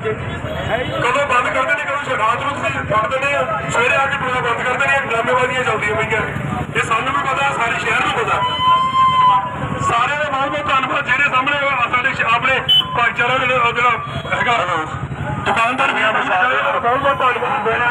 ਕਦੋਂ ਬੰਦ ਕਰਦੇ ਨੇ ਕਦੋਂ ਰਾਤ ਨੂੰ ਤੁਸੀਂ ਫੜ ਦਿੰਦੇ ਆ। ਸਵੇਰੇ ਆ ਕੇ ਟੋਲਾ ਬੰਦ ਕਰਦੇ ਨੇ ਡਰਾਮੇਬਾਜ਼ੀਆਂ ਚੱਲਦੀਆਂ ਪਈਆਂ ਇਹ ਸਾਨੂੰ ਵੀ ਪਤਾ ਸਾਰੇ ਸ਼ਹਿਰ ਨੂੰ ਪਤਾ। ਸਾਰੇ ਦੇ ਬਹੁਤ ਬਹੁਤ ਧੰਨਵਾਦ ਜਿਹੜੇ ਸਾਹਮਣੇ ਸਾਡੇ ਆਪਣੇ ਭਾਈਚਾਰਾ ਜਿਹੜਾ ਹੈਗਾ। ਦੁਕਾਨਦਾਰ ਵੀ ਬਹੁਤ ਬਹੁਤ ਧੰਨਵਾਦ। ਦੇਣਾ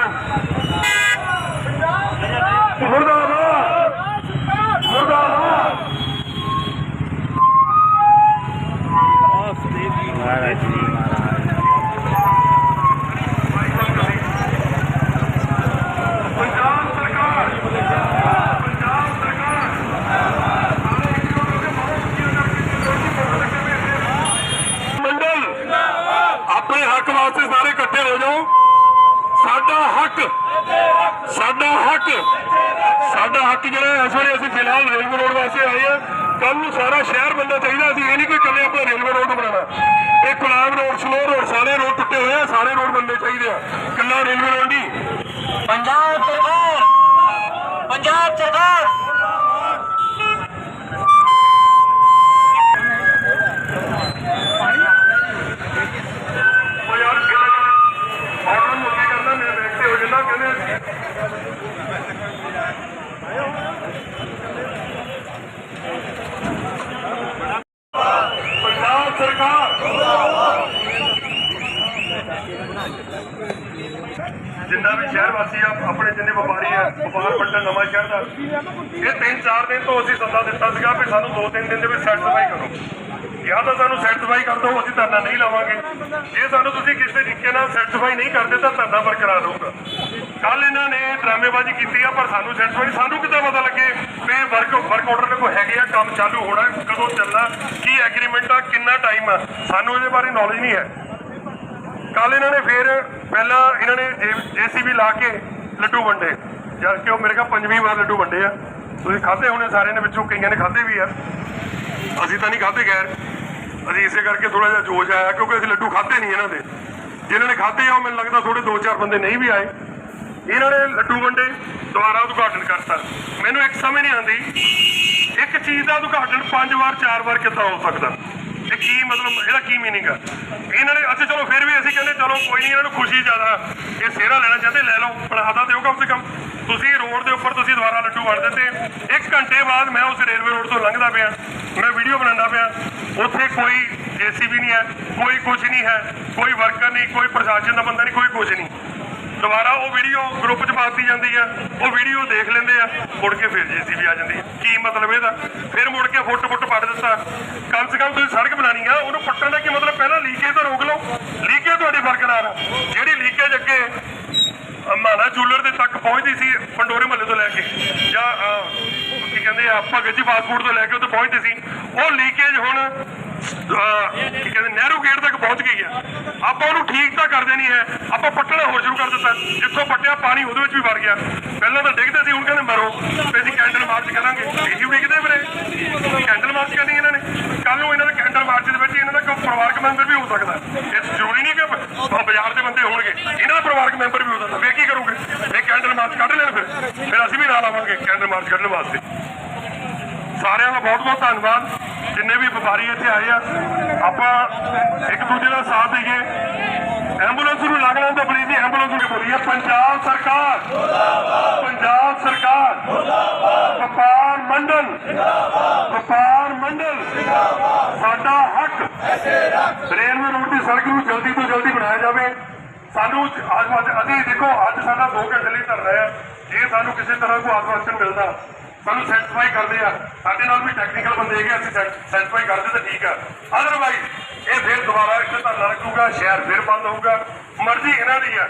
ਸਲੋ ਰੋਡ ਸਾਰੇ ਰੋਡ ਟੁੱਟੇ ਹੋਏ ਆ ਸਾਰੇ ਰੋਡ ਬੰਦੇ ਚਾਹੀਦੇ ਆ। ਕਿੰਨਾ ਰੇਲਵੇ ਰੋਡ ਨਹੀਂ ਪੰਜਾਬ ਸਰਕਾਰ ਪੰਜਾਬ ਸਰਕਾਰ। ਜਿੰਨਾ ਵੀ ਸ਼ਹਿਰ ਵਾਸੀ ਆ, ਆਪਣੇ ਜਿੰਨੇ ਵਪਾਰੀ ਆ, ਵਪਾਰ ਮੰਡਲ ਨਵਾਂ ਸ਼ਹਿਰ ਦਾ, ਇਹ ਤਿੰਨ ਚਾਰ ਦਿਨ ਤੋਂ ਅਸੀਂ ਸੱਦਾ ਦਿੱਤਾ ਸੀਗਾ ਵੀ ਸਾਨੂੰ ਦੋ ਤਿੰਨ ਦਿਨ ਦੇ ਵਿੱਚ ਸੈਟੀਸਫਾਈ ਕਰੋ। ਜਾਂ ਤਾਂ ਸਾਨੂੰ ਸੈਟੀਸਫਾਈ ਕਰ ਦਿਓ, ਅਸੀਂ ਧਰਨਾ ਨਹੀਂ ਲਾਵਾਂਗੇ। ਜੇ ਸਾਨੂੰ ਤੁਸੀਂ ਕਿਸੇ ਤਰੀਕੇ ਨਾਲ ਸੈਟੀਸਫਾਈ ਨਹੀਂ ਕਰਦੇ, ਤਾਂ ਧਰਨਾ ਬਰਕਰਾਰ ਰਹੂਗਾ। ਕੱਲ ਇਹਨਾਂ ਨੇ ਡਰਾਮੇਬਾਜ਼ੀ ਕੀਤੀ ਆ, ਪਰ ਸਾਨੂੰ ਸੈਟੀਸਫਾਈ ਸਾਨੂੰ ਕਿੱਦਾਂ ਪਤਾ ਲੱਗੇ ਵੀ ਵਰਕ ਵਰਕ ਆਰਡਰ ਕੋਈ ਹੈਗੇ ਆ, ਕੰਮ ਚਾਲੂ ਹੋਣਾ, ਕਦੋਂ ਚੱਲਣਾ, ਕੀ ਐਗਰੀਮੈਂਟ ਆ, ਕਿੰਨਾ ਟਾਈਮ ਆ। ਸਾਨੂੰ ਇਹਦੇ ਬਾਰੇ ਨੌਲੇਜ ਨਹੀਂ ਹੈ। ਕੱਲ ਇਹਨਾਂ ਨੇ ਫੇਰ ਪਹਿਲਾਂ ਇਹਨਾਂ ਨੇ ਜੀਸੀਬੀ ਲਾ ਕੇ ਲੱਡੂ ਵੰਡੇ। ਜਦ ਕਿ ਉਹ ਮੇਰੇ ਕੋਲ ਪੰਜਵੀਂ ਵਾਰ ਲੱਡੂ ਵੰਡੇ ਆ। ਤੁਸੀਂ ਖਾਦੇ ਹੋਣੇ ਸਾਰਿਆਂ ਨੇ ਵਿੱਚੋਂ, ਕਈਆਂ ਨੇ ਖਾਦੇ ਵੀ ਆ। ਅਸੀਂ ਤਾਂ ਨਹੀਂ ਖਾਦੇ ਗੈਰ ਅਸੀਂ ਇਸੇ ਕਰਕੇ ਥੋੜਾ ਜਿਹਾ ਜੋਸ਼ ਆਇਆ, ਕਿਉਂਕਿ ਅਸੀਂ ਲੱਡੂ ਖਾਦੇ ਨਹੀਂ ਇਹਨਾਂ ਦੇ। ਜਿਨ੍ਹਾਂ ਨੇ ਖਾਦੇ ਆ, ਉਹ ਮੈਨੂੰ ਲੱਗਦਾ ਥੋੜੇ ਦੋ ਚਾਰ ਬੰਦੇ ਨਹੀਂ ਵੀ ਆਏ। ਇਹਨਾਂ ਨੇ ਲੱਡੂ ਵੰਡੇ, ਦੁਬਾਰਾ ਉਦਘਾਟਨ ਕਰਤਾ। ਮੈਨੂੰ ਇੱਕ ਸਮਝ ਨਹੀਂ ਆਉਂਦੀ, ਇੱਕ ਚੀਜ਼ ਦਾ ਉਦਘਾਟਨ ਪੰਜ ਵਾਰ, ਚਾਰ ਵਾਰ ਕਿੱਦਾਂ ਹੋ ਸਕਦਾ? ਇਹ ਕੀ ਮਤਲਬ ਇਹਦਾ ਕੀ ਮੀਨਿੰਗ ਆ? ਇਹਨਾਂ ਨੇ ਅੱਛਾ ਚਲੋ ਫਿਰ ਵੀ ਅਸੀਂ ਕਹਿੰਦੇ, ਚਲੋ ਕੋਈ ਨਹੀਂ, ਇਹਨਾਂ ਨੂੰ ਖੁਸ਼ੀ ਜ਼ਿਆਦਾ ਇਹ ਸੇਰਾ ਲੈਣਾ ਚਾਹਤੇ ਲੈ ਲਓ ਬਣਾਦਾ ਦਿਓ ਕਮ ਸੇ ਕਮ। ਤੁਸੀਂ ਰੋਡ ਦੇ ਉੱਪਰ ਤੁਸੀਂ ਦੁਬਾਰਾ ਲੱਡੂ ਵੰਡ ਦਿੱਤੇ ਇੱਕ ਘੰਟੇ ਬਾਅਦ ਮੈਂ ਉਸ ਰੇਲਵੇ ਰੋਡ ਤੋਂ ਲੰਘਦਾ ਪਿਆ। ਮੈਂ ਵੀਡੀਓ ਬਣਾਉਂਦਾ ਪਿਆ। ਉੱਥੇ ਕੋਈ ਜੀਸੀਬੀ ਨਹੀਂ ਹੈ, ਕੋਈ ਕੁਝ ਨਹੀਂ ਹੈ, ਕੋਈ ਵਰਕਰ ਨਹੀਂ, ਕੋਈ ਪ੍ਰਸ਼ਾਸਨ ਦਾ ਬੰਦਾ ਨਹੀਂ, ਕੋਈ ਕੁਝ ਨਹੀਂ। ਦੁਬਾਰਾ ਉਹ ਵੀਡੀਓ ਗਰੁੱਪ 'ਚ ਪਾਤੀ ਜਾਂਦੀ ਆ, ਉਹ ਵੀਡੀਓ ਦੇਖ ਲੈਂਦੇ ਆ, ਮੁੜ ਕੇ ਫਿਰ ਜੀਸੀਬੀ ਆ ਜਾਂਦੀ ਕੀ ਮਤਲਬ ਇਹਦਾ? ਫਿਰ ਮੁੜ ਕੇ ਫੁੱਟ ਫੁੱਟ ਪੱਟ ਦਿੱਤਾ। ਕਮ ਸੇ ਕਮ ਤੁਸੀਂ ਸੜਕ ਬਣਾਣੀ ਆ, ਉਹਨੂੰ ਪੱਟਣ ਦਾ ਕੀ ਮਤਲਬ? ਪਹਿਲਾਂ ਲੀਕੇਜ ਤਾਂ ਰੋਕ ਲਓ। ਲੀਕੇਜ ਤੁਹਾਡੀ ਬਰਕਰਾਰ ਆ। ਜਿਹੜੀ ਲੀਕੇਜ ਅੱਗੇ ਮਾਨਾ ਜੂਲਰ ਦੇ ਤੱਕ ਪਹੁੰਚਦੀ ਸੀ, ਪੰਡੋਰੇ ਮਹੱਲੇ ਤੋਂ ਲੈ ਕੇ, ਜਾਂ ਕੀ ਕਹਿੰਦੇ ਆ, ਭਗਤ ਜੀ ਫਾਸਟ ਤੋਂ ਲੈ ਕੇ ਉੱਥੇ ਪਹੁੰਚਦੀ ਸੀ, ਉਹ ਲੀਕੇਜ ਹੁਣ ਕੀ ਕਹਿੰਦੇ, ਨਹਿਰੂ ਗੇਟ ਤੱਕ ਪਹੁੰਚ ਗਈ ਆ ਆਪਾਂ ਉਹਨੂੰ ਠੀਕ ਤਾਂ ਕਰਦੇ ਨਹੀਂ ਹੈ। ਆਪਾਂ ਪੱਟਣਾ ਹੋਰ ਸ਼ੁਰੂ ਕਰ ਦਿੱਤਾ। ਜਿੱਥੋਂ ਪੱਟਿਆ, ਪਾਣੀ ਉਹਦੇ ਵਿੱਚ ਵੀ ਵੜ ਗਿਆ। ਪਹਿਲਾਂ ਤਾਂ ਡਿੱਗਦੇ ਸੀ, ਹੁਣ ਕਹਿੰਦੇ ਮਰੋ। ਤੇ ਅਸੀਂ ਕੈਂਡਲ ਮਾਰਚ ਕਰਾਂਗੇ। ਇਹੀ ਡਿੱਗਦੇ ਵੀਰੇ ਕੈਂਡਲ ਮਾਰਚ ਕਰਨੀ ਇਹਨਾਂ ਨੇ। ਕੱਲ ਨੂੰ ਇਹਨਾਂ ਦੇ ਕੈਂਡਲ ਮਾਰਚ ਦੇ ਵਿੱਚ ਇਹਨਾਂ ਦਾ ਕੋਈ ਪਰਿਵਾਰਕ ਮੈਂਬਰ ਵੀ ਹੋ ਸਕਦਾ। ਇਹ ਜ਼ਰੂਰੀ ਨਹੀਂ ਕਿ ਬਾਜ਼ਾਰ ਦੇ ਬੰਦੇ ਹੋਣਗੇ। ਇਹਨਾਂ ਦਾ ਪਰਿਵਾਰਕ ਮੈਂਬਰ ਵੀ ਹੋ ਸਕਦਾ। ਵੇ ਕੀ ਕਰੋਗੇ? ਇਹ ਕੈਂਡਲ ਮਾਰਚ ਕੱਢ ਲੈਣ ਫਿਰ। ਫਿਰ ਅਸੀਂ ਵੀ ਨਾਲ ਆਵਾਂਗੇ ਕੈਂਡਲ ਮਾਰਚ ਕੱਢਣ ਵਾਸਤੇ। ਸਾਰਿਆਂ ਦਾ ਬਹੁਤ ਬਹੁਤ ਧੰਨਵਾਦ। ਜਿੰਨੇ ਵੀ ਵਪਾਰੀ ਇੱਥੇ ਆਏ ਆ, ਆਪਾਂ ਇੱਕ ਦੂਜੇ ਦਾ ਸਾਥ ਦਈਏ। ਐਂਬੂਲੈਂਸ ਨੂੰ ਲੱਗ ਲੈਣ ਤਾਂ ਪਲੀਜ਼ ਐਂਬੂਲੈਂਸ ਨੂੰ ਬੋਲੀਏ, ਪੰਜਾਬ ਸਰਕਾਰ। ਪੰਜਾਬ ਸਰਕਾਰ। ਵਪਾਰ ਮੰਡਲ। ਵਪਾਰ ਮੰਡਲ। ਸਾਡਾ ਹੱਕ। ਰੇਲਵੇ ਰੋਡ ਦੀ ਸੜਕ ਨੂੰ ਜਲਦੀ ਤੋਂ ਜਲਦੀ ਬਣਾਇਆ ਜਾਵੇ। ਸਾਨੂੰ ਅੱਜ ਅਸੀਂ ਦੇਖੋ, ਅੱਜ ਸਾਡਾ 2 ਘੰਟੇ ਲਈ ਧਰਨਾ ਹੈ। ਜੇ ਸਾਨੂੰ ਕਿਸੇ ਤਰ੍ਹਾਂ ਕੋਈ ਆਸਵਾਸ਼ਨ ਮਿਲਦਾ ਸਾਨੂੰ ਸੈਟੀਸਫਾਈ ਕਰਦੇ ਆ। ਸਾਡੇ ਨਾਲ ਵੀ ਟੈਕਨੀਕਲ ਬੰਦੇ ਹੈਗੇ ਅਸੀਂ ਸੈਟੀਸਫਾਈ ਕਰਦੇ ਤਾਂ ਠੀਕ ਆ। ਅਦਰਵਾਈਜ਼ ਇਹ ਫਿਰ ਦੁਬਾਰਾ ਇੱਥੇ ਧਰਨਾ ਰੱਖੂਗਾ, ਸ਼ਹਿਰ ਫਿਰ ਬੰਦ ਹੋਊਗਾ। ਮਰਜ਼ੀ ਇਹਨਾਂ ਦੀ ਆ।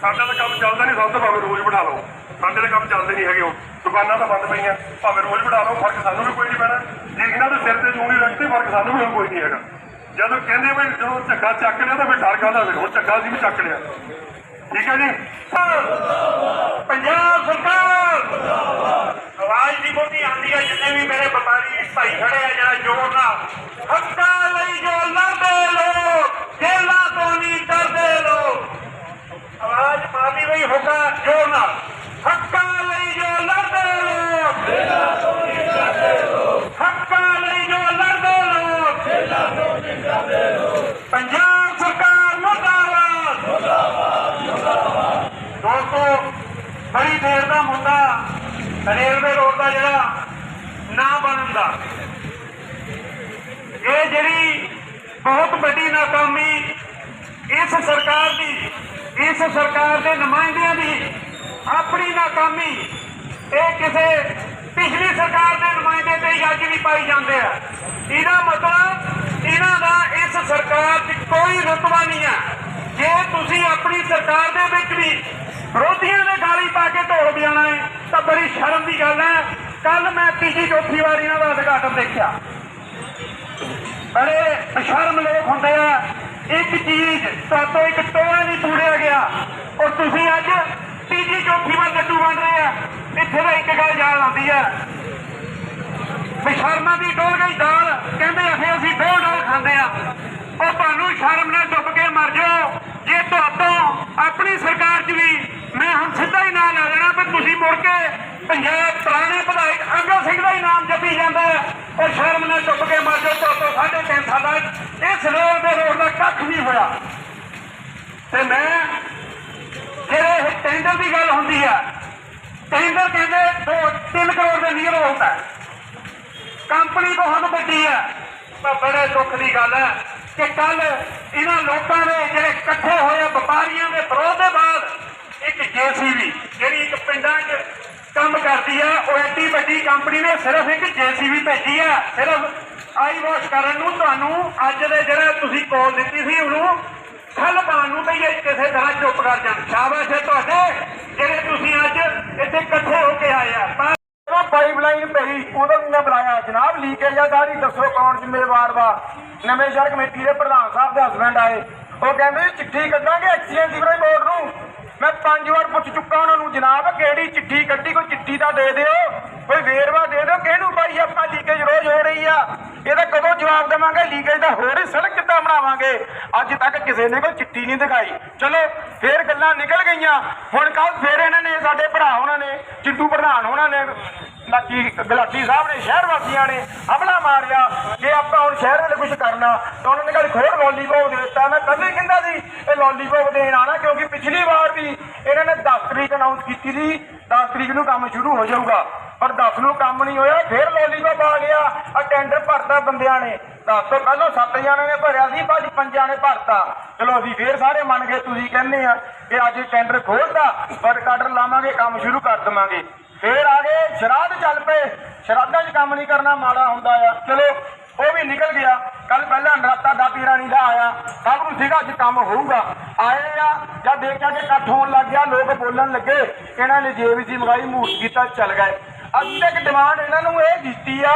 ਸਾਡਾ ਤਾਂ ਕੰਮ ਚੱਲਦਾ ਨਹੀਂ ਸਾਨੂੰ ਤਾਂ ਭਾਵੇਂ ਰੋਜ਼ ਬਿਠਾ ਲਓ। ਸਾਡੇ ਤਾਂ ਕੰਮ ਚੱਲਦੇ ਨਹੀਂ ਹੈਗੇ ਉਹ। ਦੁਕਾਨਾਂ ਤਾਂ ਬੰਦ ਪਈਆਂ। ਭਾਵੇਂ ਰੋਜ਼ ਬਿਠਾ ਲਓ, ਫ਼ਰਕ ਸਾਨੂੰ ਵੀ ਕੋਈ ਨਹੀਂ ਪੈਣਾ। ਜੇ ਇਹਨਾਂ ਦੇ ਸਿਰ ਤੇ ਜੂਣੀ ਰੱਖਦੇ ਫ਼ਰਕ ਸਾਨੂੰ ਵੀ ਕੋਈ ਨਹੀਂ ਹੈਗਾ। ਜਦੋਂ ਕਹਿੰਦੇ ਵੀ ਜਦੋਂ ਝੱਗਾ ਚੱਕ ਲਿਆ ਤਾਂ ਫਿਰ ਡਰ ਕਾਹਦਾ ਫਿਰ? ਹੁਣ ਝੱਗਾ ਸੀ ਵੀ ਚੱਕ ਲਿਆ। ਠੀਕ ਹੈ ਜੀ? ਪੰਜਾਬ ਸਰਕਾਰ! ਆਂਦੀ ਵੀ ਮੇਰੇ ਵਪਾਰੀ ਭਾਈ ਖੜੇ ਆ ਜਿਹੜਾ ਜੋਰ ਨਾਲ। ਹੱਕਾਂ ਲਈ ਜੋ ਲੜਦੇ ਲੋਕ ਜੇਲਾਂ ਤੋਂ ਨਹੀਂ ਡਰਦੇ ਲੋਕ। ਆਵਾਜ਼ ਮਾਰਦੀ ਹੋਈ ਹੋਗਾ ਜੋਰ ਨਾਲ। ਹੱਕਾਂ ਲਈ ਜੋ ਲੜਦੇ ਲੋਕ ਜੇਲਾਂ ਤੋਂ ਨਹੀਂ ਡਰਦੇ ਲੋਕ। ਹੱਕਾਂ ਲਈ ਜੋ ਲੜਦੇ ਲੋਕ ਜੇਲਾਂ ਤੋਂ ਨਹੀਂ ਡਰਦੇ ਲੋਕ। ਪੰਜਾਬ ਸਰਕਾਰ ਮੁਰਦਾਬਾਦ। ਦੋਸਤੋ, ਬੜੀ ਦੇਰ ਦਾ ਮੁੱਦਾ ਰੇਲਵੇ ਰੋਡ ਦਾ ਜਿਹੜਾ ਨਾ ਬਣਨ ਦਾ। ਇਹ ਜਿਹੜੀ ਬਹੁਤ ਵੱਡੀ ਨਾਕਾਮੀ ਇਸ ਸਰਕਾਰ ਦੀ, ਇਸ ਸਰਕਾਰ ਦੇ ਨੁਮਾਇੰਦਿਆਂ ਦੀ ਆਪਣੀ ਨਾਕਾਮੀ, ਇਹ ਕਿਸੇ ਪਿਛਲੀ ਸਰਕਾਰ ਦੇ ਨੁਮਾਇੰਦੇ ਤੇ ਹੀ ਅੱਜ ਵੀ ਪਾਈ ਜਾਂਦੇ ਆ। ਇਹਦਾ ਮਤਲਬ ਇਹਨਾਂ ਦਾ ਇਸ ਸਰਕਾਰ 'ਚ ਕੋਈ ਰੁਤਬਾ ਨਹੀਂ ਆ। ਜੇ ਤੁਸੀਂ ਆਪਣੀ ਸਰਕਾਰ ਦੇ ਵਿੱਚ ਵੀ ਵਿਰੋਧੀਆਂ ਦੇ ਗਾਲੀ ਪਾ ਕੇ ਢੋਲ ਵਜਾਉਣਾ ਹੈ, ਤਾਂ ਬੜੀ ਸ਼ਰਮ ਦੀ ਗੱਲ ਹੈ। ਕੱਲ ਮੈਂ ਤੀਜੀ ਚੌਥੀ ਵਾਰ ਇਹਨਾਂ ਦਾ ਉਦਘਾਟਨ ਦੇਖਿਆ। ਬੜੇ ਬਸ਼ਰਮ ਲੋਕ ਹੁੰਦੇ ਆ। ਇੱਕ ਚੀਜ਼ ਤੁਹਾਤੋਂ ਇੱਕ ਟੋਆ ਨਹੀਂ ਪੂਰਿਆ ਗਿਆ। ਔਰ ਤੁਸੀਂ ਅੱਜ ਤੀਜੀ ਚੌਥੀ ਵਾਰ ਲੱਡੂ ਬਣ ਰਹੇ ਆ। ਇੱਥੇ ਤਾਂ ਇੱਕ ਗੱਲ ਯਾਦ ਆਉਂਦੀ ਆ। ਬਸ਼ਰਮਾਂ ਦੀ ਡੋਲ ਗਈ ਦਾਲ, ਕਹਿੰਦੇ ਅਸੀਂ ਅਸੀਂ ਦੋ ਡੋਲ ਖਾਂਦੇ ਆ। ਉਹ ਤੁਹਾਨੂੰ ਸ਼ਰਮ ਨਾਲ ਡੁੱਬ ਕੇ ਮਰ ਜਾਓ। ਜੇ ਤੁਹਾਤੋਂ ਆਪਣੀ ਸਰਕਾਰ 'ਚ ਵੀ ਮੈਂ ਹੁਣ ਸਿੱਧਾ ਹੀ ਨਾਂ ਲੈ ਲੈਣਾ ਪਰ ਤੁਸੀਂ ਮੁੜ ਕੇ ਪੰਜਾਬ ਪੁਰਾਣੇ ਵਿਧਾਇਕ ਅੰਗਦ ਸਿੰਘ ਦਾ ਹੀ ਨਾਮ ਜੱਪੀ ਜਾਂਦਾ ਹੈ। ਔਰ ਸ਼ਰਮ ਨਾਲ ਚੁੱਪ ਕੇ ਮਰ ਜਾਓ ਤੁਹਾਤੋਂ ਸਾਢੇ ਤਿੰਨ ਸਾਲਾਂ ਇਸ ਰੋਡ ਦੇ ਰੋਡ ਦਾ ਕੱਖ ਨਹੀਂ ਹੋਇਆ। ਤੇ ਮੈਂ ਜਿਹੜੇ ਇਹ ਟੈਂਡਰ ਦੀ ਗੱਲ ਹੁੰਦੀ ਆ ਟੈਂਡਰ ਕਹਿੰਦੇ 2 3 ਕਰੋੜ ਦੇ ਨੀਅਰ ਹੁੰਦਾ ਕੰਪਨੀ ਬਹੁਤ ਵੱਡੀ ਹੈ। ਪਰ ਬੜੇ ਦੁੱਖ ਦੀ ਗੱਲ ਹੈ ਕਿ ਕੱਲ ਇਹਨਾਂ ਲੋਕਾਂ ਦੇ ਜਿਹੜੇ ਇਕੱਠੇ ਹੋਏ ਵਪਾਰੀਆਂ ਦੇ ਵਿਰੋਧ ਦੇ ਬਾਅਦ ਇੱਕ ਜੀਸੀਬੀ, ਜਿਹੜੀ ਇੱਕ ਪਿੰਡਾਂ 'ਚ ਕੰਮ ਕਰਦੀ ਆ, ਉਹ ਐਡੀ ਵੱਡੀ ਕੰਪਨੀ ਨੇ ਸਿਰਫ ਇੱਕ ਜੀਸੀਬੀ ਭੇਜੀ ਆ। ਸਿਰਫ ਆਈ ਵਾਸ਼ ਕਰਨ ਨੂੰ ਤੁਹਾਨੂੰ ਅੱਜ ਦੇ ਜਿਹੜਾ ਤੁਸੀਂ ਕਾਲ ਦਿੱਤੀ ਸੀ ਉਹਨੂੰ ਖੱਲ ਪਾਉਣ ਨੂੰ ਵੀ ਇਹ ਕਿਸੇ ਤਰ੍ਹਾਂ ਚੁੱਪ ਕਰ ਜਾਣ। ਸ਼ਾਬਾਸ਼ ਹੈ ਤੁਹਾਡੇ, ਜਿਹੜੇ ਤੁਸੀਂ ਅੱਜ ਇੱਥੇ ਇਕੱਠੇ ਹੋ ਕੇ ਆਏ ਆ। ਪਾਈਪਲਾਈਨ ਪਈ ਉਦੋਂ ਵੀ ਮੈਂ ਬੁਲਾਇਆ। ਜਨਾਬ ਲੀਕੇਜ ਆ ਸਾਰੀ ਦੱਸੋ ਕੌਣ ਜ਼ਿੰਮੇਵਾਰ ਵਾ। ਨਵੇਂ ਸ਼ਹਿਰ ਕਮੇਟੀ ਦੇ ਪ੍ਰਧਾਨ ਸਾਹਿਬ ਦੇ ਹਸਬੰਡ ਆਏ। ਉਹ ਕਹਿੰਦੇ, ਚਿੱਠੀ ਕੱਢਾਂਗੇ ਐਕਸੀਡੈਂਟ ਸੀਵਰੇਜ ਬੋਰਡ ਨੂੰ। ਮੈਂ ਪੰਜ ਵਾਰ ਪੁੱਛ ਚੁੱਕਾ ਉਹਨਾਂ ਨੂੰ, ਜਨਾਬ, ਕਿਹੜੀ ਚਿੱਠੀ ਕੱਢੀ? ਕੋਈ ਚਿੱਠੀ ਤਾਂ ਦੇ ਦਿਓ। ਕੋਈ ਵੇਰਵਾ ਦੇ ਦਿਓ। ਕਿਹਨੂੰ ਭਾਈ ਆਪਾਂ ਲੀਕੇਜ ਰੋਜ਼ ਹੋ ਰਹੀ ਆ? ਇਹਦਾ ਕਦੋਂ ਜਵਾਬ ਦੇਵਾਂਗੇ? ਲੀਕੇਜ ਦਾ ਹੋਰ ਸੜਕ ਕਿੱਦਾਂ ਬਣਾਵਾਂਗੇ? ਅੱਜ ਤੱਕ ਕਿਸੇ ਨੇ ਕੋਈ ਚਿੱਠੀ ਨਹੀਂ ਦਿਖਾਈ। ਚਲੋ, ਫੇਰ ਗੱਲਾਂ ਨਿਕਲ ਗਈਆਂ। ਹੁਣ ਕੱਲ ਫੇਰ ਇਹਨਾਂ ਨੇ, ਸਾਡੇ ਭਰਾ ਉਹਨਾਂ ਨੇ, ਚਿੱਟੂ ਪ੍ਰਧਾਨ ਉਹਨਾਂ ਨੇ ਬਾਕੀ ਗਲਾਟੀ ਸਾਹਿਬ ਨੇ ਸ਼ਹਿਰ ਵਾਸੀਆਂ ਨੇ ਹਮਲਾ ਮਾਰਿਆ। ਜੇ ਆਪਾਂ ਹੁਣ ਸ਼ਹਿਰ ਵਾਲੇ ਕੁਝ ਕਰਨਾ, ਤਾਂ ਉਹਨਾਂ ਨੇ ਕੱਲ ਖੋਰ ਲੋਲੀਪੌਪ ਦੇ ਦਿੱਤਾ। ਮੈਂ ਕਦੇ ਕਹਿੰਦਾ ਸੀ? ਇਹ ਲੋਲੀਪੌਪ ਦੇਣ ਆਣਾ ਕਿਉਂਕਿ ਪਿਛਲੀ ਵਾਰ ਵੀ ਇਹਨਾਂ ਨੇ 10 ਤਰੀਕ ਅਨਾਉਂਸ ਕੀਤੀ ਸੀ 10 ਤਰੀਕ ਨੂੰ ਕੰਮ ਸ਼ੁਰੂ ਹੋ ਜਾਊਗਾ। ਪਰ 10 ਨੂੰ ਕੰਮ ਨਹੀਂ ਹੋਇਆ, ਫਿਰ ਲੋਲੀਪੌਪ ਆ ਗਿਆ। ਆ ਟੈਂਡਰ ਭਰਤਾ ਬੰਦਿਆਂ ਨੇ। 10 ਤੋਂ ਕੱਲੋਂ 7 ਜਣਿਆਂ ਨੇ ਭਰਿਆ ਸੀ ਭਾਜੀ ਪੰਜਾਂ ਨੇ ਭਰਤਾ। ਚਲੋ ਅਸੀਂ ਫੇਰ ਸਾਰੇ ਮੰਨ ਗਏ, ਤੁਸੀਂ ਕਹਿੰਦੇ ਆ ਕਿ ਅੱਜ ਟੈਂਡਰ ਖੋਲਦਾ ਪਰ ਕਾਡਰ ਲਾਵਾਂਗੇ, ਕੰਮ ਸ਼ੁਰੂ ਕਰ ਦਵਾਂਗੇ। ਫੇਰ ਆ ਗਏ, ਸ਼ਰਾਧ ਚੱਲ ਪਏ। ਸ਼ਰਾਧਾਂ 'ਚ ਕੰਮ ਨਹੀਂ ਕਰਨਾ ਮਾੜਾ ਹੁੰਦਾ ਆ। ਚਲੋ ਉਹ ਵੀ ਨਿਕਲ ਗਿਆ। ਕੱਲ ਪਹਿਲਾਂ ਨਰਾਤਾ ਦਾਤੀ ਰਾਣੀ ਦਾ ਆਇਆ। ਸਭ ਨੂੰ ਸੀਗਾ ਅੱਜ ਕੰਮ ਹੋਊਗਾ। ਆਏ ਆ, ਜਦ ਦੇਖਿਆ ਕਿ ਇਕੱਠ ਹੋਣ ਲੱਗ ਗਿਆ, ਲੋਕ ਬੋਲਣ ਲੱਗੇ ਇਹਨਾਂ ਨੇ ਜੇਬ ਜੇਬੀਸੀ ਮੰਗਾਈ ਮੂਰਤ ਕੀਤਾ, ਚੱਲ ਗਏ। ਅੱਜ ਤੱਕ ਡਿਮਾਂਡ ਇਹਨਾਂ ਨੂੰ ਇਹ ਕੀਤੀ ਆ,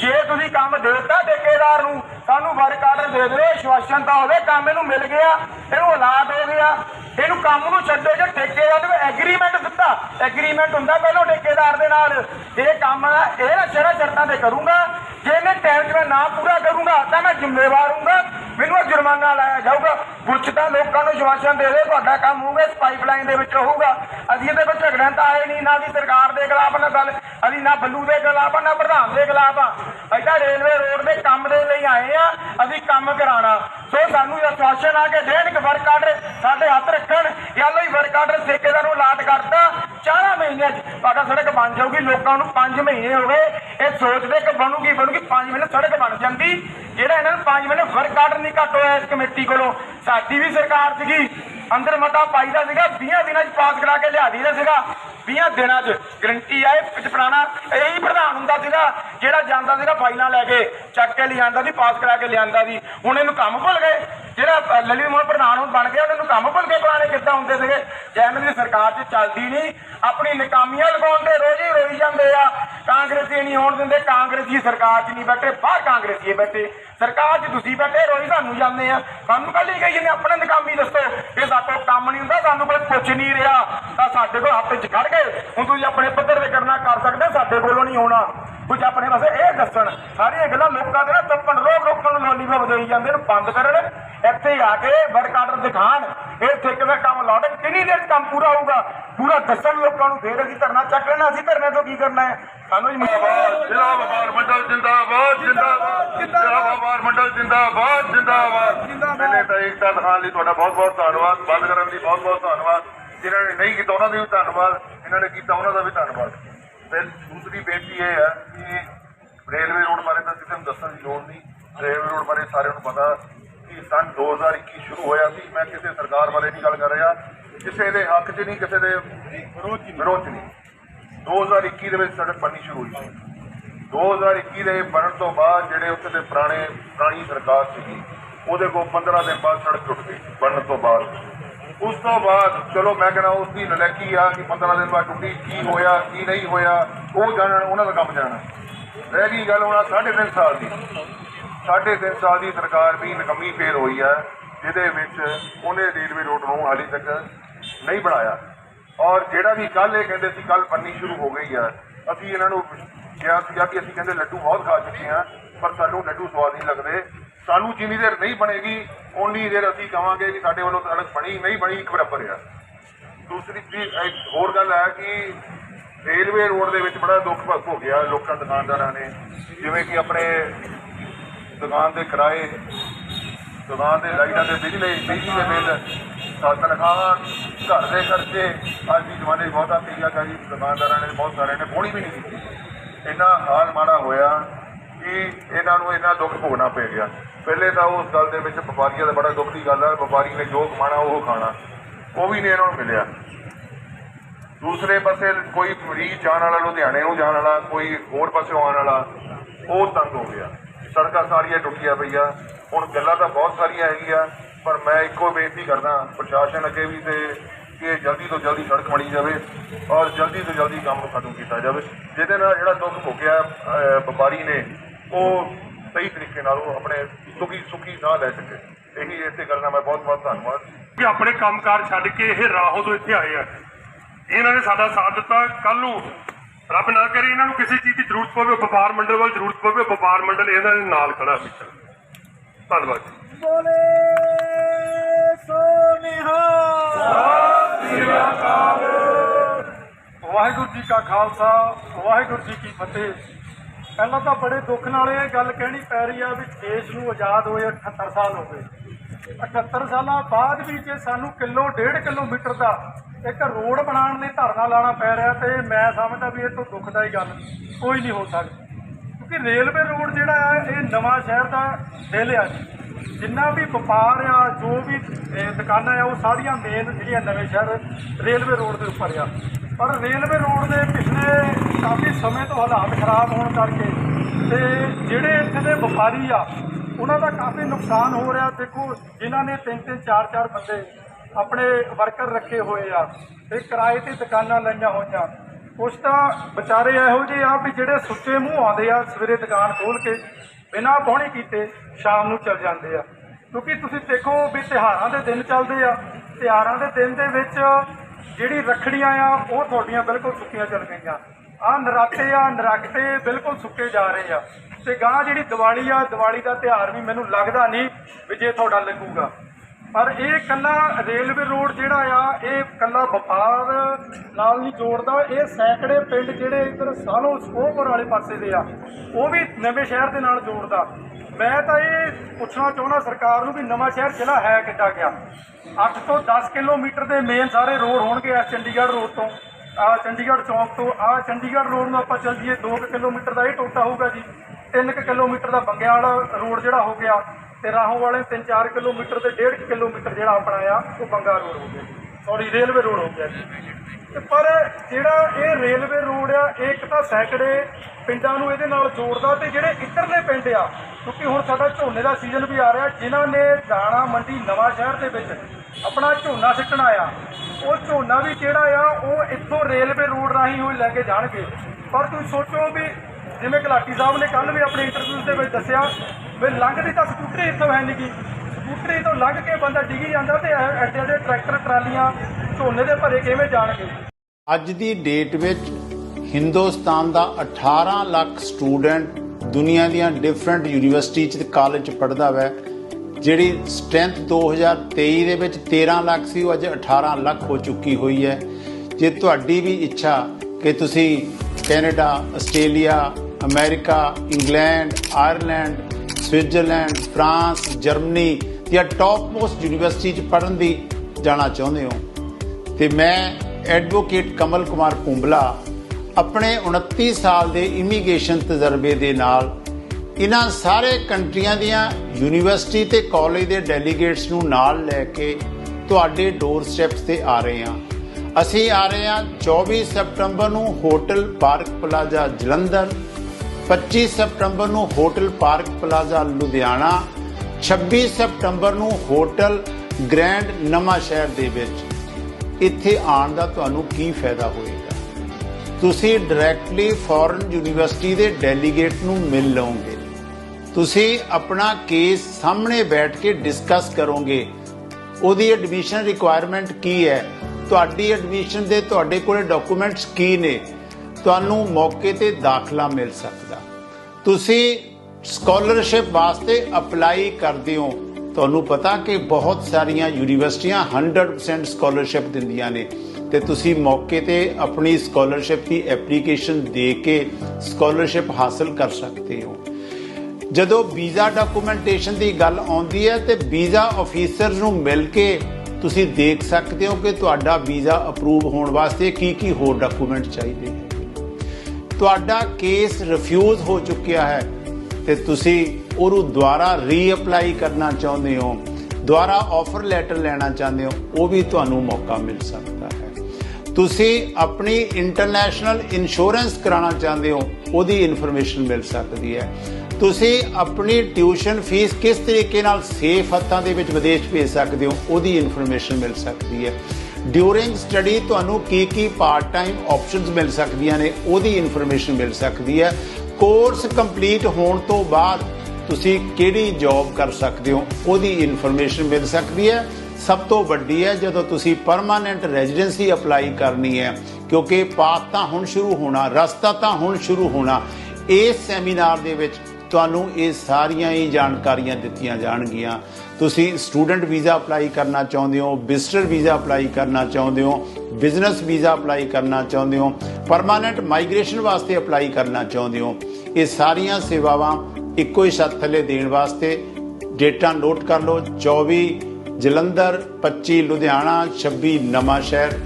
ਜੇ ਤੁਸੀਂ ਕੰਮ ਦੇਤਾ ਠੇਕੇਦਾਰ ਨੂੰ, ਸਾਨੂੰ ਵਰਕ ਆਰਡਰ ਦੇ ਦਿਓ ਸ਼ਵਾਸ਼ਨ ਤਾਂ ਹੋਵੇ ਕੰਮ ਇਹਨੂੰ ਮਿਲ ਗਿਆ, ਇਹਨੂੰ ਅਲਾਟ ਹੋ ਗਿਆ ਇਹਨੂੰ ਕੰਮ ਨੂੰ ਛੱਡੋ, ਜੇ ਠੇਕੇਦਾਰ ਨੂੰ ਐਗਰੀਮੈਂਟ ਦਿੱਤਾ ਐਗਰੀਮੈਂਟ ਹੁੰਦਾ ਪਹਿਲਾਂ ਠੇਕੇਦਾਰ ਦੇ ਨਾਲ। ਇਹ ਕੰਮ ਇਹ ਨਾ ਸ਼ਰਤਾਂ ਸ਼ਰਤਾਂ ਤੇ ਕਰੂੰਗਾ, ਜੇ ਇਹਨੇ ਟਾਈਮ 'ਚ ਮੈਂ ਨਾ ਪੂਰਾ ਕਰੂੰਗਾ, ਤਾਂ ਮੈਂ ਜ਼ਿੰਮੇਵਾਰ ਹੂੰਗਾ ਮੈਨੂੰ ਜੁਰਮਾਨਾ ਲਾਇਆ ਜਾਊਗਾ। ਪੁੱਛ ਲੋਕਾਂ ਨੂੰ ਸ਼ਵਾਸ਼ਨ ਦੇ ਦੇ ਤੁਹਾਡਾ ਕੰਮ ਹੋਊਗਾ ਇਸ ਪਾਈਪਲਾਈਨ ਦੇ ਵਿੱਚ ਹੋਊਗਾ ਅਸੀਂ ਇਹਦੇ ਵਿੱਚ ਝਗੜਿਆਂ ਤਾਂ ਆਏ ਨਹੀਂ ਨਾ ਦੀ ਸਰਕਾਰ ਦੇ ਖਿਲਾਫ ਨਾ ਗੱਲ ਅਸੀਂ ਨਾ ਬੱਲੂ ਦੇ ਖਿਲਾਫ ਆ, ਨਾ ਪ੍ਰਧਾਨ ਦੇ ਖਿਲਾਫ ਆ। ਅਸੀਂ ਰੇਲਵੇ ਰੋਡ ਦੇ ਕੰਮ ਦੇ ਲਈ ਆਏ ਆ ਅਸੀਂ ਕੰਮ ਕਰਾਉਣਾ। ਸੋ ਸਾਨੂੰ ਇਹ ਸ਼ਵਾਸ਼ਨ ਆ ਕੇ ਦੇਣ ਕਿ ਵਰਕ ਆਰਡਰ ਸਾਡੇ ਹੱਥ ਰੱਖਣ। ਯਾ ਲੋ ਵਰਕ ਆਰਡਰ ਠੇਕੇਦਾਰ ਨੂੰ ਲਾਟ ਕਰਤਾ ਚਾਰਾਂ ਮਹੀਨਿਆਂ 'ਚ। ਤੁਹਾਡਾ ਸੜਕ ਬਣ ਜਾਊਗੀ ਲੋਕਾਂ ਨੂੰ 5 ਮਹੀਨੇ ਹੋ ਗਏ। ਇਹ ਸੋਚਦੇ ਕਿ ਬਣੂਗੀ ਬਣੂਗੀ 5 ਮਹੀਨੇ ਸੜਕ ਬਣ ਜਾਂਦੀ। ਜਿਹੜਾ ਇਹਨਾਂ ਨੂੰ 5 ਮਹੀਨੇ ਫ਼ਰਕ ਆਰਡਰ ਨਹੀਂ ਘੱਟ ਹੋਇਆ ਇਸ ਕਮੇਟੀ ਕੋਲੋਂ ਸਾਡੀ ਵੀ ਸਰਕਾਰ ਸੀਗੀ ਅੰਦਰ ਮਤਾ ਪਾਈਦਾ ਸੀਗਾ 20 ਦਿਨਾਂ 'ਚ ਪਾਸ ਕਰਾ ਕੇ ਲਿਆ ਦੀਦਾ ਸੀਗਾ 20 ਦਿਨਾਂ 'ਚ ਗਰੰਟੀ ਆ ਪੁਰਾਣਾ ਇਹੀ ਪ੍ਰਧਾਨ ਹੁੰਦਾ ਸੀਗਾ ਜਿਹੜਾ ਜਾਂਦਾ ਸੀਗਾ ਫਾਈਲਾਂ ਲੈ ਕੇ ਚੱਕ ਕੇ ਲਿਆਂਦਾ ਸੀ ਪਾਸ ਕਰਾ ਕੇ ਲਿਆਂਦਾ ਸੀ ਹੁਣ ਇਹਨੂੰ ਕੰਮ ਭੁੱਲ ਗਏ ਜਿਹੜਾ ਅ, ਲਲਿਤ ਮੋਹਨ ਪ੍ਰਧਾਨ ਬਣ ਗਿਆ ਉਹਨਾਂ ਕੰਮ ਭੁੱਲ ਗਏ ਪੁਰਾਣੇ ਕਿੱਦਾਂ ਹੁੰਦੇ ਸੀਗੇ ਜੈਨ ਦੀ ਸਰਕਾਰ 'ਚ ਚੱਲਦੀ ਨਹੀਂ ਆਪਣੀ ਨਕਾਮੀਆਂ ਲਗਾਉਣ ਤੇ ਰੋਜ਼ ਹੀ ਰੋਈ ਜਾਂਦੇ ਆ ਕਾਂਗਰਸੀ ਨਹੀਂ ਹੋਣ ਦਿੰਦੇ ਕਾਂਗਰਸੀ ਸਰਕਾਰ 'ਚ ਨਹੀਂ ਬੈਠੇ ਬਾਹਰ ਕਾਂਗਰਸੀ ਬੈਠੇ। ਸਰਕਾਰ 'ਚ ਤੁਸੀਂ ਬੈਠੇ ਰੋਈ ਸਾਨੂੰ ਜਾਂਦੇ ਆ। ਸਾਨੂੰ ਕੱਲ ਹੀ ਕਹੀ ਜਾਂਦੇ ਆਪਣੇ ਨਕਾਮੀ ਦੱਸੋ। ਇਹ ਸਾਡੇ ਕੋਲ ਕੰਮ ਨਹੀਂ ਹੁੰਦਾ, ਸਾਨੂੰ ਕੋਈ ਕੁਛ ਨਹੀਂ ਰਿਹਾ। ਤਾਂ ਸਾਡੇ ਕੋਲ ਹੱਥ 'ਚ ਖੜ ਗਏ। ਹੁਣ ਤੁਸੀਂ ਆਪਣੇ ਪੱਧਰ ਤੇ ਕਰਨਾ ਕਰ ਸਕਦੇ ਸਾਡੇ ਕੋਲੋਂ ਨਹੀਂ ਹੋਣਾ। ਕੁਝ ਆਪਣੇ ਪਾਸੇ ਇਹ ਦੱਸਣ ਸਾਰੀਆਂ ਗੱਲਾਂ ਲੋਕਾਂ ਦੇ ਨਾ ਤੱਪਣ ਰੋਕ ਰੋਕਣ ਨੂੰ ਲੋਲੀਪੋਪ ਦੇਈ ਜਾਂਦੇ ਨੇ ਬੰਦ ਕਰਨ ਇੱਥੇ ਆ ਕੇ ਵਰਕ ਆਰਡਰ ਦਿਖਾਣ ਇਹ ਠੇਕੇ ਦਾ ਕੰਮ ਲਾਉਣ ਕਿੰਨੀ ਦੇਰ ਕੰਮ ਪੂਰਾ ਹੋਊਗਾ? ਪੂਰਾ ਦੱਸਣ ਲੋਕਾਂ ਨੂੰ ਫੇਰ ਅਸੀਂ ਧਰਨਾ ਚੱਕ ਲੈਣਾ ਅਸੀਂ ਧਰਨੇ ਤੋਂ ਕੀ ਕਰਨਾ ਹੈ? ਸਾਨੂੰ ਜਿੰਦਾਬਾਦ ਜ਼ਿਲ੍ਹਾ ਵਪਾਰ ਮੰਡਲ ਜਿੰਦਾਬਾਦ ਜਿੰਦਾਬਾਦ ਜ਼ਿਲ੍ਹਾ ਵਪਾਰ ਮੰਡਲ ਜਿੰਦਾਬਾਦ ਜਿੰਦਾਬਾਦ। ਮੈਨੇ ਤਾਂ ਏਕਤਾ ਦਿਖਾਉਣ ਲਈ ਤੁਹਾਡਾ ਬਹੁਤ ਬਹੁਤ ਧੰਨਵਾਦ ਬੰਦ ਕਰਨ ਲਈ ਬਹੁਤ ਬਹੁਤ ਧੰਨਵਾਦ। ਜਿਨ੍ਹਾਂ ਨੇ ਨਹੀਂ ਕੀਤਾ ਉਹਨਾਂ ਦਾ ਵੀ ਧੰਨਵਾਦ। ਇਹਨਾਂ ਨੇ ਕੀਤਾ ਉਹਨਾਂ ਦਾ ਵੀ ਧੰਨਵਾਦ। ਫਿਰ ਦੂਸਰੀ ਬੇਨਤੀ ਇਹ ਹੈ ਕਿ ਰੇਲਵੇ ਰੋਡ ਬਾਰੇ ਤਾਂ ਕਿਸੇ ਨੂੰ ਦੱਸਣ ਦੀ ਲੋੜ ਨਹੀਂ। ਰੇਲਵੇ ਰੋਡ ਬਾਰੇ ਸਾਰਿਆਂ ਨੂੰ ਪਤਾ ਕਿ ਸੰਨ 2021 ਸ਼ੁਰੂ ਹੋਇਆ ਸੀ। ਮੈਂ ਕਿਸੇ ਸਰਕਾਰ ਬਾਰੇ ਨਹੀਂ ਗੱਲ ਕਰ ਰਿਹਾ। ਕਿਸੇ ਦੇ ਹੱਕ 'ਚ ਨਹੀਂ ਕਿਸੇ ਦੇ ਵਿਰੋਧ 'ਚ ਵਿਰੋਧ 'ਚ ਨਹੀਂ। 2021 ਦੇ ਵਿੱਚ ਸੜਕ ਬਣਨੀ ਸ਼ੁਰੂ ਹੋਈ ਸੀ। 2021 ਦੇ ਬਣਨ ਤੋਂ ਬਾਅਦ ਜਿਹੜੇ ਉੱਥੇ ਦੇ ਪੁਰਾਣੇ ਪੁਰਾਣੀ ਸਰਕਾਰ ਸੀਗੀ ਉਹਦੇ ਕੋਲ 15 ਦਿਨ ਬਾਅਦ ਸੜਕ ਟੁੱਟ ਗਈ ਬਣਨ ਤੋਂ ਬਾਅਦ। ਉਸ ਤੋਂ ਬਾਅਦ ਚਲੋ ਮੈਂ ਕਹਿੰਦਾ ਉਸ ਦੀ ਨਲੈਕੀ ਆ ਕਿ 15 ਦਿਨ ਬਾਅਦ ਟੁੱਟੀ ਕੀ ਹੋਇਆ, ਕੀ ਨਹੀਂ ਹੋਇਆ, ਉਹ ਜਾਣਨ, ਉਹਨਾਂ ਦਾ ਕੰਮ ਜਾਣਾ ਰਹਿ ਗਈ ਗੱਲ ਹੁਣ ਸਾਢੇ ਤਿੰਨ ਸਾਲ ਦੀ। ਸਾਢੇ ਤਿੰਨ ਸਾਲ ਦੀ ਸਰਕਾਰ ਵੀ ਨਕਮੀ ਫੇਰ ਹੋਈ ਆ, ਜਿਹਦੇ ਵਿੱਚ ਉਹਨੇ ਰੇਲਵੇ ਰੋਡ ਨੂੰ ਹਾਲੇ ਤੱਕ ਨਹੀਂ ਬਣਾਇਆ। ਔਰ ਜਿਹੜਾ ਵੀ ਕੱਲ ਇਹ ਕਹਿੰਦੇ ਸੀ ਕੱਲ ਪੰਨੀ ਸ਼ੁਰੂ ਹੋ ਗਈ ਆ, ਅਸੀਂ ਇਹਨਾਂ ਨੂੰ ਕਿਹਾ ਸੀਗਾ ਕਿ ਅਸੀਂ ਕਹਿੰਦੇ ਲੱਡੂ ਬਹੁਤ ਖਾ ਚੁੱਕੇ ਹਾਂ, ਪਰ ਸਾਨੂੰ ਲੱਡੂ ਸਵਾਦ ਨਹੀਂ ਲੱਗਦੇ। ਸਾਨੂੰ ਜਿੰਨੀ ਦੇਰ ਨਹੀਂ ਬਣੇਗੀ, ਓਨੀ ਦੇਰ ਅਸੀਂ ਕਹਾਂਗੇ ਕਿ ਸਾਡੇ ਵੱਲੋਂ ਸੜਕ ਬਣੀ, ਨਹੀਂ ਬਣੀ, ਇੱਕ ਬਰਾਬਰ ਆ ਦੂਸਰੀ ਚੀਜ਼ ਇੱਕ ਹੋਰ ਗੱਲ ਹੈ ਕਿ ਰੇਲਵੇ ਰੋਡ ਦੇ ਵਿੱਚ ਬੜਾ ਦੁੱਖ ਭੱਗ ਹੋ ਗਿਆ ਲੋਕਾਂ ਦੁਕਾਨਦਾਰਾਂ ਨੇ। ਜਿਵੇਂ ਕਿ ਆਪਣੇ ਦੁਕਾਨ ਦੇ ਕਿਰਾਏ, ਦੁਕਾਨ ਦੇ ਲਾਈਟਾਂ ਦੇ ਬਿਜਲੀ ਬਿਜਲੀ ਦੇ ਬਿੱਲ ਤਾਂ ਤਨਖਾਹਾਂ, ਘਰ ਦੇ ਖਰਚੇ, ਅੱਜ ਦੀ ਜ਼ਮਾਨੇ 'ਚ ਬਹੁਤਾ ਪੀਆ ਕਰੀ ਦੁਕਾਨਦਾਰਾਂ ਨੇ, ਬਹੁਤ ਸਾਰਿਆਂ ਨੇ ਪੂਰੀ ਵੀ ਨਹੀਂ ਕੀਤੀ। ਇੰਨਾ ਹਾਲ ਮਾੜਾ ਹੋਇਆ। ਕਿ ਇਹਨਾਂ ਨੂੰ ਇੰਨਾ ਦੁੱਖ ਭੋਗਣਾ ਪੈ ਗਿਆ। ਪਹਿਲੇ ਤਾਂ ਉਸ ਗੱਲ ਦੇ ਵਿੱਚ ਵਪਾਰੀਆਂ ਦਾ ਬੜਾ ਦੁੱਖ ਦੀ ਗੱਲ ਹੈ ਵਪਾਰੀ ਨੇ ਜੋ ਕਮਾਣਾ ਉਹ ਖਾਣਾ। ਉਹ ਵੀ ਨਹੀਂ ਇਹਨਾਂ ਨੂੰ ਮਿਲਿਆ। ਦੂਸਰੇ ਪਾਸੇ ਕੋਈ ਮਰੀਜ਼ ਜਾਣ ਵਾਲਾ, ਲੁਧਿਆਣੇ ਨੂੰ ਜਾਣ ਵਾਲਾ, ਕੋਈ ਹੋਰ ਪਾਸਿਓਂ ਆਉਣ ਵਾਲਾ, ਉਹ ਤੰਗ ਹੋ ਗਿਆ। ਸੜਕਾਂ ਸਾਰੀਆਂ ਟੁੱਟੀਆਂ ਪਈਆਂ। ਹੁਣ ਗੱਲਾਂ ਤਾਂ ਬਹੁਤ ਸਾਰੀਆਂ ਹੈਗੀਆਂ, ਪਰ ਮੈਂ ਇੱਕੋ ਬੇਨਤੀ ਕਰਦਾ, ਪ੍ਰਸ਼ਾਸਨ ਅੱਗੇ ਵੀ ਤੇ ਕਿ ਜਲਦੀ ਤੋਂ ਜਲਦੀ ਸੜਕ ਬਣੀ ਜਾਵੇ ਔਰ ਜਲਦੀ ਤੋਂ ਜਲਦੀ ਕੰਮ ਨੂੰ ਖਤਮ ਕੀਤਾ ਜਾਵੇ। ਜਿਹਦੇ ਨਾਲ ਜਿਹੜਾ ਦੁੱਖ ਭੋਗਿਆ ਵਪਾਰੀ ਨੇ ਉਹ ਸਹੀ ਤਰੀਕੇ ਨਾਲ ਉਹ ਆਪਣੇ ਸੁਖੀ ਸੁਖੀ ਸਾਹ ਲੈ ਸਕੇ। ਇਹੀ ਇਸੇ ਗੱਲ ਨਾਲ ਮੈਂ ਬਹੁਤ ਬਹੁਤ ਧੰਨਵਾਦ। ਕਿ ਆਪਣੇ ਕੰਮਕਾਰ ਛੱਡ ਕੇ ਇਹ ਰਾਹੋਂ ਤੋਂ ਇੱਥੇ ਆਏ ਆ। ਇਹਨਾਂ ਨੇ ਸਾਡਾ ਸਾਥ ਦਿੱਤਾ। ਕੱਲ ਨੂੰ ਰੱਬ ਨਾ ਕਰੇ ਇਹਨਾਂ ਨੂੰ ਕਿਸੇ ਚੀਜ਼ ਦੀ ਜ਼ਰੂਰਤ ਪਵੇ ਵਪਾਰ ਮੰਡਲ ਵੱਲ ਜ਼ਰੂਰਤ ਪਵੇ ਵਪਾਰ ਮੰਡਲ ਇਹਨਾਂ ਦੇ ਨਾਲ ਖੜਾ ਹਮੇਸ਼ਾ ਧੰਨਵਾਦ ਜੀ। ਵਾਹਿਗੁਰੂ ਜੀ ਕਾ ਖਾਲਸਾ ਵਾਹਿਗੁਰੂ ਜੀ ਕੀ ਫਤਿਹ। ਪਹਿਲਾਂ ਤਾਂ ਬੜੇ ਦੁੱਖ ਨਾਲ ਇਹ ਗੱਲ ਕਹਿਣੀ ਪੈ ਰਹੀ ਆ ਵੀ ਦੇਸ਼ ਨੂੰ ਆਜ਼ਾਦ ਹੋਏ 78 ਸਾਲ ਹੋ ਗਏ। 78 ਸਾਲਾਂ ਬਾਅਦ ਵੀ ਜੇ ਸਾਨੂੰ ਕਿਲੋ, ਡੇਢ ਕਿਲੋਮੀਟਰ ਦਾ ਇੱਕ ਰੋਡ ਬਣਾਉਣ ਲਈ ਧਰਨਾ ਲਾਣਾ ਪੈ ਰਿਹਾ ਤੇ ਮੈਂ ਸਮਝਦਾ ਵੀ ਇਹ ਤੋਂ ਦੁੱਖਦਾਈ ਗੱਲ ਕੋਈ ਨਹੀਂ ਹੋ ਸਕਦੀ। ਕਿਉਂਕਿ ਰੇਲਵੇ ਰੋਡ ਜਿਹੜਾ ਹੈ ਇਹ ਨਵਾਂ ਸ਼ਹਿਰ ਦਾ ਦਿਲ ਆ ਜੀ। ਜਿੰਨਾ ਵੀ ਵਪਾਰ ਆ, ਜੋ ਵੀ ਦੁਕਾਨਾਂ ਆ, ਉਹ ਸਾਰੀਆਂ ਮੇਨ ਜਿਹੜੀਆਂ ਨਵੇਂ ਸ਼ਹਿਰ ਰੇਲਵੇ ਰੋਡ ਦੇ ਉੱਪਰ ਆ। ਪਰ ਰੇਲਵੇ ਰੋਡ ਦੇ ਪਿਛਲੇ ਕਾਫੀ ਸਮੇਂ ਤੋਂ ਹਾਲਾਤ ਖਰਾਬ ਹੋਣ ਕਰਕੇ ਤੇ ਜਿਹੜੇ ਇੱਥੇ ਦੇ ਵਪਾਰੀ ਆ, ਉਹਨਾਂ ਦਾ ਕਾਫੀ ਨੁਕਸਾਨ ਹੋ ਰਿਹਾ। ਦੇਖੋ, ਜਿਨ੍ਹਾਂ ਨੇ ਤਿੰਨ ਤਿੰਨ, ਚਾਰ ਚਾਰ ਬੰਦੇ ਆਪਣੇ ਵਰਕਰ ਰੱਖੇ ਹੋਏ ਆ ਤੇ ਕਿਰਾਏ ਤੇ ਦੁਕਾਨਾਂ ਲਾਈਆਂ ਹੋਈਆਂ। ਕੁਛ ਤਾਂ ਵਿਚਾਰੇ ਇਹੋ ਜਿਹੇ ਆ ਵੀ ਜਿਹੜੇ ਸੁੱਚੇ ਮੂੰਹ ਆਉਂਦੇ ਆ ਸਵੇਰੇ ਦੁਕਾਨ ਖੋਲ ਕੇ ਬਿਨਾਂ ਪਹੁੰਚੇ ਕੀਤੇ ਸ਼ਾਮ ਨੂੰ ਚਲ ਜਾਂਦੇ ਆ। ਕਿਉਂਕਿ ਤੁਸੀਂ ਦੇਖੋ ਵੀ ਤਿਉਹਾਰਾਂ ਦੇ ਦਿਨ ਚੱਲਦੇ ਆ। ਤਿਉਹਾਰਾਂ ਦੇ ਦਿਨ ਦੇ ਵਿੱਚ ਜਿਹੜੀ ਰੱਖੜੀਆਂ ਆ, ਉਹ ਤੁਹਾਡੀਆਂ ਬਿਲਕੁਲ ਸੁੱਕੀਆਂ ਚੱਲ ਗਈਆਂ ਆ ਨਰਾਤੇ ਆ ਨਰਾਤੇ ਬਿਲਕੁਲ ਸੁੱਕੇ ਜਾ ਰਹੇ ਆ। ਤੇ ਗਾਂ ਜਿਹੜੀ ਦੀਵਾਲੀ ਆ, ਦੀਵਾਲੀ ਦਾ ਤਿਉਹਾਰ ਵੀ ਮੈਨੂੰ ਲੱਗਦਾ ਨਹੀਂ ਵੀ ਜੇ ਤੁਹਾਡਾ ਲੱਗੂਗਾ। ਪਰ ਇਹ ਕੱਲਾ ਰੇਲਵੇ ਰੋਡ ਜਿਹੜਾ ਆ, ਇਹ ਕੱਲਾ ਵਪਾਰ ਨਾਲ ਨਹੀਂ ਜੋੜਦਾ। ਇਹ ਸੈਂਕੜੇ ਪਿੰਡ ਜਿਹੜੇ ਇੱਧਰ ਸਾਲੋਂ ਸਕੋਪਰ ਵਾਲੇ ਪਾਸੇ ਦੇ ਆ, ਉਹ ਵੀ ਨਵੇਂ ਸ਼ਹਿਰ ਦੇ ਨਾਲ ਜੋੜਦਾ। ਮੈਂ ਤਾਂ ਇਹ ਪੁੱਛਣਾ ਚਾਹੁੰਦਾ, ਸਰਕਾਰ ਨੂੰ ਵੀ ਨਵਾਂ ਸ਼ਹਿਰ ਜ਼ਿਲ੍ਹਾ ਹੈ, ਕਿੱਡਾ ਗਿਆ? 8 ਤੋਂ 10 ਕਿਲੋਮੀਟਰ ਦੇ ਮੇਨ ਸਾਰੇ ਰੋਡ ਹੋਣਗੇ ਆ ਚੰਡੀਗੜ੍ਹ ਰੋਡ ਤੋਂ। ਆ ਚੰਡੀਗੜ੍ਹ ਚੌਂਕ ਤੋਂ, ਆ ਚੰਡੀਗੜ੍ਹ ਰੋਡ ਨੂੰ ਆਪਾਂ ਚੱਲ ਜੀਏ 2 ਕਿਲੋਮੀਟਰ ਦਾ ਇਹ ਟੋਟਾ ਹੋਊਗਾ ਜੀ। 3 ਕਿਲੋਮੀਟਰ ਦਾ ਬੰਗਿਆਲ ਰੋਡ ਜਿਹੜਾ ਹੋ ਗਿਆ। ਤੇ ਰਾਹੋਂ ਵਾਲੇ 3-4 ਕਿਲੋਮੀਟਰ ਤੇ 1.5 ਕਿਲੋਮੀਟਰ ਜਿਹੜਾ ਆਪਣਾ ਆ, ਉਹ ਬੰਗਾ ਰੋਡ ਹੋ ਗਿਆ ਸੌਰੀ ਰੇਲਵੇ ਰੋਡ ਹੋ ਗਿਆ ਜੀ। ਤੇ ਪਰ ਜਿਹੜਾ ਇਹ ਰੇਲਵੇ ਰੋਡ ਆ, ਇਹ ਇੱਕ ਤਾਂ ਸੈਂਕੜੇ ਪਿੰਡਾਂ ਨੂੰ ਇਹਦੇ ਨਾਲ ਜੋੜਦਾ ਤੇ ਜਿਹੜੇ ਇੱਧਰਲੇ ਪਿੰਡ ਆ, ਕਿਉਂਕਿ ਹੁਣ ਸਾਡਾ ਝੋਨੇ ਦਾ ਸੀਜ਼ਨ ਵੀ ਆ ਰਿਹਾ, ਜਿਨ੍ਹਾਂ ਨੇ ਦਾਣਾ ਮੰਡੀ ਨਵਾਂ ਸ਼ਹਿਰ ਦੇ ਵਿੱਚ ਆਪਣਾ ਝੋਨਾ ਸਿੱਟਣ ਆਇਆ ਉਹ ਝੋਨਾ ਵੀ ਜਿਹੜਾ ਆ, ਉਹ ਇੱਥੋਂ ਰੇਲਵੇ ਰੋਡ ਰਾਹੀਂ ਉਹ ਲੈ ਕੇ ਜਾਣਗੇ। ਪਰ ਤੁਸੀਂ ਸੋਚੋ ਵੀ ਜਿਵੇਂ ਕਲਾਟੀ ਸਾਹਿਬ ਨੇ ਕੱਲ ਵੀ ਆਪਣੇ ਇੰਟਰਵਿਊ ਦੇ ਵਿੱਚ ਦੱਸਿਆ ਵੀ ਲੰਘਦੀ ਤਾਂ ਸਕੂਟਰੀ ਇੱਥੋਂ ਹੈ ਨਹੀਂ ਸਕੂਟਰੀ ਤੋਂ ਲੰਘ ਕੇ ਬੰਦਾ ਡਿੱਗੀ ਜਾਂਦਾ ਤੇ ਐਡੇ ਐਡੇ ਟਰੈਕਟਰ, ਟਰਾਲੀਆਂ, ਝੋਨੇ ਦੇ ਭਰੇ ਕਿਵੇਂ ਜਾਣਗੇ? ਅੱਜ ਦੀ ਡੇਟ ਵਿੱਚ ਹਿੰਦੁਸਤਾਨ ਦਾ 18 ਲੱਖ ਸਟੂਡੈਂਟ ਦੁਨੀਆ ਦੀਆਂ ਡਿਫਰੈਂਟ ਯੂਨੀਵਰਸਿਟੀ ਚ ਕਾਲਜ ਚ ਪੜ੍ਹਦਾ ਵੈ, ਜਿਹੜੀ ਸਟਰੈਂਥ 2023 ਦੇ ਵਿੱਚ 13 ਲੱਖ ਸੀ, ਉਹ ਅੱਜ 18 ਲੱਖ ਹੋ ਚੁੱਕੀ ਹੋਈ ਹੈ। ਜੇ ਤੁਹਾਡੀ ਵੀ ਇੱਛਾ ਕਿ ਤੁਸੀਂ Canada, Australia America, England, Ireland, Switzerland, France, Germany ਦੀਆਂ ਟੌਪ ਮੋਸਟ ਯੂਨੀਵਰਸਿਟੀ ਚ ਪੜ੍ਹਨ ਦੀ ਜਾਣਾ ਚਾਹੁੰਦੇ ਹੋ। ਤੇ ਮੈਂ ਐਡਵੋਕੇਟ ਕਮਲ ਕੁਮਾਰ ਪੁੰਬਲਾ ਆਪਣੇ 29 ਸਾਲ ਦੇ ਇਮੀਗ੍ਰੇਸ਼ਨ ਤਜਰਬੇ ਦੇ ਨਾਲ ਇਹਨਾਂ ਸਾਰੇ ਕੰਟਰੀਆਂ ਦੀਆਂ ਯੂਨੀਵਰਸਿਟੀ ਤੇ ਕਾਲਜ ਦੇ ਡੈਲੀਗੇਟਸ ਨੂੰ ਨਾਲ ਲੈ ਕੇ ਤੁਹਾਡੇ ਡੋਰ ਸਟੈਪਸ ਤੇ ਆ ਰਹੇ ਹਾਂ। ਅਸੀਂ ਆ ਰਹੇ ਹਾਂ 24 ਸਤੰਬਰ ਨੂੰ ਹੋਟਲ ਪਾਰਕ ਪਲਾਜ਼ਾ ਜਲੰਧਰ। 25 ਸਤੰਬਰ ਨੂੰ ਹੋਟਲ ਪਾਰਕ ਪਲਾਜ਼ਾ, ਲੁਧਿਆਣਾ 26 ਸਤੰਬਰ ਨੂੰ ਹੋਟਲ ਗ੍ਰੈਂਡ ਨਵਾਂ ਸ਼ਹਿਰ ਦੇ ਵਿੱਚ। ਇੱਥੇ ਆਉਣ ਦਾ ਤੁਹਾਨੂੰ ਕੀ ਫਾਇਦਾ ਹੋਏਗਾ? ਤੁਸੀਂ ਡਾਇਰੈਕਟਲੀ ਫੋਰਨ ਯੂਨੀਵਰਸਿਟੀ ਦੇ ਡੈਲੀਗੇਟ ਨੂੰ ਮਿਲ ਲਓਗੇ। ਤੁਸੀਂ ਆਪਣਾ ਕੇਸ ਸਾਹਮਣੇ ਬੈਠ ਕੇ ਡਿਸਕਸ ਕਰੋਗੇ। ਉਹਦੀ ਐਡਮਿਸ਼ਨ ਰਿਕੁਆਇਰਮੈਂਟ ਕੀ ਹੈ? ਤੁਹਾਡੀ ਐਡਮਿਸ਼ਨ ਦੇ ਤੁਹਾਡੇ ਕੋਲੇ ਡਾਕੂਮੈਂਟਸ ਕੀ ਨੇ? ਤੁਹਾਨੂੰ ਮੌਕੇ ਤੇ ਦਾਖਲਾ ਮਿਲ ਸਕਦਾ। ਤੁਸੀਂ ਸਕਾਲਰਸ਼ਿਪ ਵਾਸਤੇ ਅਪਲਾਈ ਕਰਦੇ ਹੋ। ਤੁਹਾਨੂੰ ਪਤਾ ਕਿ ਬਹੁਤ ਸਾਰੀਆਂ ਯੂਨੀਵਰਸਿਟੀਆਂ 100% ਸਕਾਲਰਸ਼ਿਪ ਦਿੰਦੀਆਂ ਨੇ। ਤੇ ਤੁਸੀਂ ਮੌਕੇ ਤੇ ਆਪਣੀ ਸਕਾਲਰਸ਼ਿਪ ਦੀ ਐਪਲੀਕੇਸ਼ਨ ਦੇ ਕੇ ਸਕਾਲਰਸ਼ਿਪ ਹਾਸਲ ਕਰ ਸਕਦੇ ਹੋ। ਜਦੋਂ ਵੀਜ਼ਾ ਡਾਕੂਮੈਂਟੇਸ਼ਨ ਦੀ ਗੱਲ ਆਉਂਦੀ ਹੈ ਤੇ ਵੀਜ਼ਾ ਆਫੀਸਰ ਨੂੰ ਮਿਲ ਕੇ ਤੁਸੀਂ ਦੇਖ ਸਕਦੇ ਹੋ ਕਿ ਤੁਹਾਡਾ ਵੀਜ਼ਾ ਅਪਰੂਵ ਹੋਣ ਵਾਸਤੇ ਕੀ ਕੀ ਹੋਰ ਡਾਕੂਮੈਂਟ ਚਾਹੀਦੇ ਨੇ। ਤੁਹਾਡਾ ਕੇਸ ਰਿਫਿਊਜ਼ ਹੋ ਚੁੱਕਿਆ ਹੈ ਤੇ ਤੁਸੀਂ ਉਹਨੂੰ ਦੁਬਾਰਾ ਰੀਅਪਲਾਈ ਕਰਨਾ ਚਾਹੁੰਦੇ ਹੋ, ਦੁਬਾਰਾ ਆਫਰ ਲੈਟਰ ਲੈਣਾ ਚਾਹੁੰਦੇ ਹੋ, ਉਹ ਵੀ ਤੁਹਾਨੂੰ ਮੌਕਾ ਮਿਲ ਸਕਦਾ ਹੈ। ਤੁਸੀਂ ਆਪਣੀ ਇੰਟਰਨੈਸ਼ਨਲ ਇੰਸ਼ੋਰੈਂਸ ਕਰਾਉਣਾ ਚਾਹੁੰਦੇ ਹੋ, ਉਹਦੀ ਇਨਫੋਰਮੇਸ਼ਨ ਮਿਲ ਸਕਦੀ ਹੈ। ਤੁਸੀਂ ਆਪਣੀ ਟਿਊਸ਼ਨ ਫੀਸ ਕਿਸ ਤਰੀਕੇ ਨਾਲ ਸੇਫ ਹੱਥਾਂ ਦੇ ਵਿੱਚ ਵਿਦੇਸ਼ ਭੇਜ ਸਕਦੇ ਹੋ, ਉਹਦੀ ਇਨਫੋਰਮੇਸ਼ਨ ਮਿਲ ਸਕਦੀ ਹੈ। ਡਿਊਰਿੰਗ ਸਟੱਡੀ ਤੁਹਾਨੂੰ ਕੀ ਕੀ ਪਾਰਟ ਟਾਈਮ ਆਪਸ਼ਨਸ ਮਿਲ ਸਕਦੀਆਂ ਨੇ, ਉਹਦੀ ਇਨਫੋਰਮੇਸ਼ਨ ਮਿਲ ਸਕਦੀ ਹੈ। ਕੋਰਸ ਕੰਪਲੀਟ ਹੋਣ ਤੋਂ ਬਾਅਦ ਤੁਸੀਂ ਕਿਹੜੀ ਜੌਬ ਕਰ ਸਕਦੇ ਹੋ, ਉਹਦੀ ਇਨਫੋਰਮੇਸ਼ਨ ਮਿਲ ਸਕਦੀ ਹੈ। ਸਭ ਤੋਂ ਵੱਡੀ ਹੈ, ਜਦੋਂ ਤੁਸੀਂ ਪਰਮਾਨੈਂਟ ਰੈਜ਼ੀਡੈਂਸੀ ਅਪਲਾਈ ਕਰਨੀ ਹੈ, ਕਿਉਂਕਿ ਪਾਥ ਤਾਂ ਹੁਣ ਸ਼ੁਰੂ ਹੋਣਾ, ਰਸਤਾ ਤਾਂ ਹੁਣ ਸ਼ੁਰੂ ਹੋਣਾ, ਇਸ ਸੈਮੀਨਾਰ ਦੇ ਵਿੱਚ ਤੁਹਾਨੂੰ ਇਹ ਸਾਰੀਆਂ ਹੀ ਜਾਣਕਾਰੀਆਂ ਦਿੱਤੀਆਂ ਜਾਣਗੀਆਂ। ਤੁਸੀਂ ਸਟੂਡੈਂਟ ਵੀਜ਼ਾ ਅਪਲਾਈ ਕਰਨਾ ਚਾਹੁੰਦੇ ਹੋ ਵਿਜ਼ਟਰ ਵੀਜ਼ਾ ਅਪਲਾਈ ਕਰਨਾ ਚਾਹੁੰਦੇ ਹੋ ਬਿਜ਼ਨਸ ਵੀਜ਼ਾ ਅਪਲਾਈ ਕਰਨਾ ਚਾਹੁੰਦੇ ਹੋ ਪਰਮਾਨੈਂਟ ਮਾਈਗ੍ਰੇਸ਼ਨ ਵਾਸਤੇ ਅਪਲਾਈ ਕਰਨਾ ਚਾਹੁੰਦੇ ਹੋ, ਇਹ ਸਾਰੀਆਂ ਸੇਵਾਵਾਂ ਇੱਕੋ ਹੀ ਛੱਤ ਥੱਲੇ ਦੇਣ ਵਾਸਤੇ ਡੇਟਾ ਨੋਟ ਕਰ ਲਓ। 24 ਜਲੰਧਰ 25 ਲੁਧਿਆਣਾ 26 ਨਵਾਂ ਸ਼ਹਿਰ।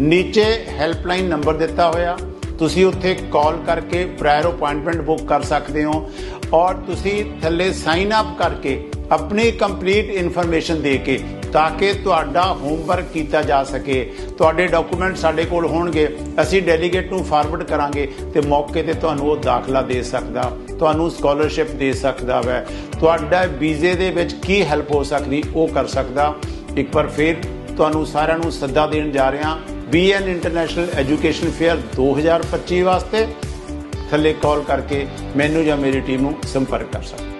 ਨੀਚੇ ਹੈਲਪਲਾਈਨ ਨੰਬਰ ਦਿੱਤਾ ਹੋਇਆ। ਤੁਸੀਂ ਉੱਥੇ ਕਾਲ ਕਰਕੇ ਪ੍ਰਾਇਰ ਅਪਾਇੰਟਮੈਂਟ ਬੁੱਕ ਕਰ ਸਕਦੇ ਹੋ। ਔਰ ਤੁਸੀਂ ਥੱਲੇ ਸਾਈਨ ਅਪ ਕਰਕੇ ਆਪਣੀ ਕੰਪਲੀਟ ਇਨਫੋਰਮੇਸ਼ਨ ਦੇ ਕੇ ਤਾਂ ਕਿ ਤੁਹਾਡਾ ਹੋਮਵਰਕ ਕੀਤਾ ਜਾ ਸਕੇ। ਤੁਹਾਡੇ ਡਾਕੂਮੈਂਟ ਸਾਡੇ ਕੋਲ ਹੋਣਗੇ। ਅਸੀਂ ਡੈਲੀਗੇਟ ਨੂੰ ਫਾਰਵਰਡ ਕਰਾਂਗੇ ਤੇ ਮੌਕੇ ਤੇ ਤੁਹਾਨੂੰ ਉਹ ਦਾਖਲਾ ਦੇ ਸਕਦਾ, ਤੁਹਾਨੂੰ ਸਕਾਲਰਸ਼ਿਪ ਦੇ ਸਕਦਾ ਵੈ। ਤੁਹਾਡਾ ਵੀਜ਼ੇ ਦੇ ਵਿੱਚ ਕੀ ਹੈਲਪ ਹੋ ਸਕਦੀ, ਉਹ ਕਰ ਸਕਦਾ। ਇੱਕ ਵਾਰ ਫਿਰ ਤੁਹਾਨੂੰ ਸਾਰਿਆਂ ਨੂੰ ਸੱਦਾ ਦੇਣ ਜਾ ਰਿਹਾ ਬੀਐਨ ਇੰਟਰਨੈਸ਼ਨਲ ਐਜੂਕੇਸ਼ਨ ਫੇਅਰ 2025 ਵਾਸਤੇ। ਥੱਲੇ ਕਾਲ ਕਰਕੇ ਮੈਨੂੰ ਜਾਂ ਮੇਰੀ ਟੀਮ ਨੂੰ ਸੰਪਰਕ ਕਰ ਸਕਦਾ